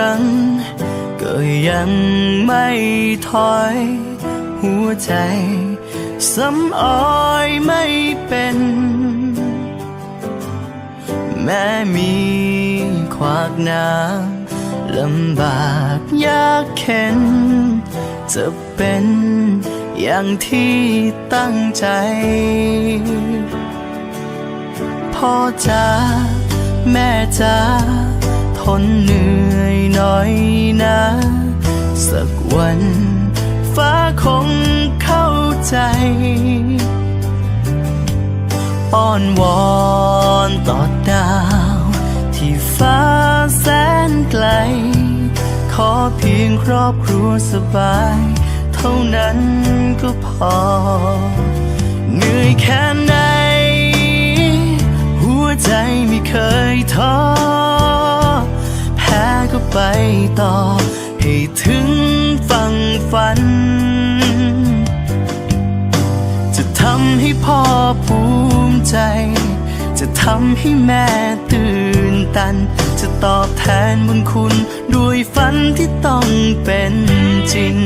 ครั้ง ก็ยังไม่ถอย หัวใจสำออยไม่เป็น แม้มีขวากน้ำลำบากยากเข็น จะเป็นอย่างที่ตั้งใจ พ่อจ๋าแม่จ๋า นเหนื่อยน่อยนะ สักวัน ฟ้าคงเข้าใจ อ้อนวอนต่อดาว ที่ฟ้าแสนไกล ขอเพียงครอบครัวสบาย เท่านั้นก็พอ เหนื่อยแค่ไหน หัวใจไม่เคยท้อ ไปต่อ ให้ถึงฝั่งฝัน จะทำให้พ่อภูมิใจ จะทำให้แม่ตื่นตัน จะตอบแทนบุญคุณ ด้วยฝันที่ต้องเป็นจริง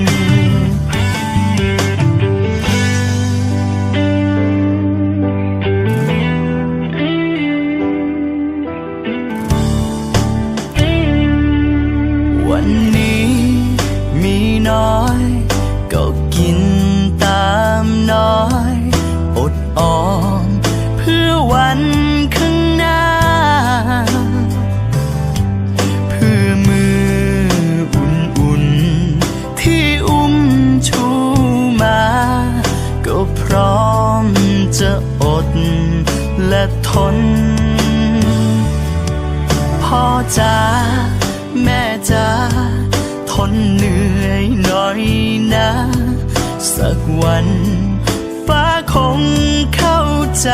วันนี้มีน้อย ก็กินตามน้อย อดออม เพื่อวันข้างหน้า เพื่อมืออุ่นๆ ที่อุ้มชูมา ก็พร้อมจะอดและทนพ่อจ๋ สักวัน ฟ้าคงเข้าใจ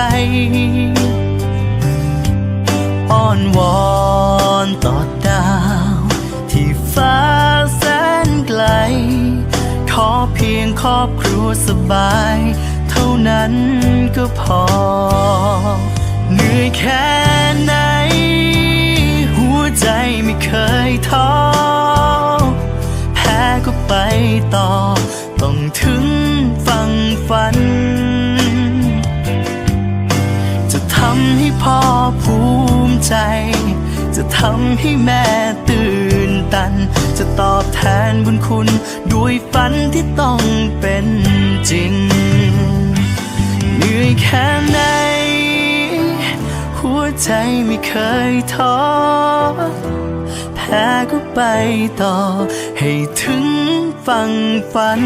อ้อนวอนต่อดาว ที่ฟ้าแสนไกล ขอเพียงครอบครัวสบาย เท่านั้นก็พอ เหนื่อยแค่ไหน หัวใจไม่เคยท้อแพ้ก็ไปต่อ ต้องถึงฝั่งฝัน จะทำให้พ่อภูมิใจ จะทำให้แม่ตื่นตัน จะตอบแทนบุญคุณ ด้วยฝันที่ต้องเป็นจริง เหนื่อยแค่ไหน หัวใจไม่เคยท้อแพ้ก็ไปต่อให้ถึงั่งฝัน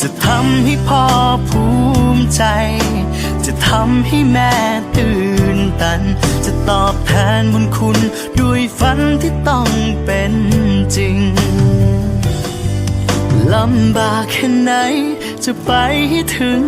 จะทำให้พ่อภูมิใจ จะทำให้แม่ตื่นตัน จะตอบแทนบุญคุณด้วยฝันที่ต้องเป็นจริงลำบากแค่ไหนจะไปให้ถึง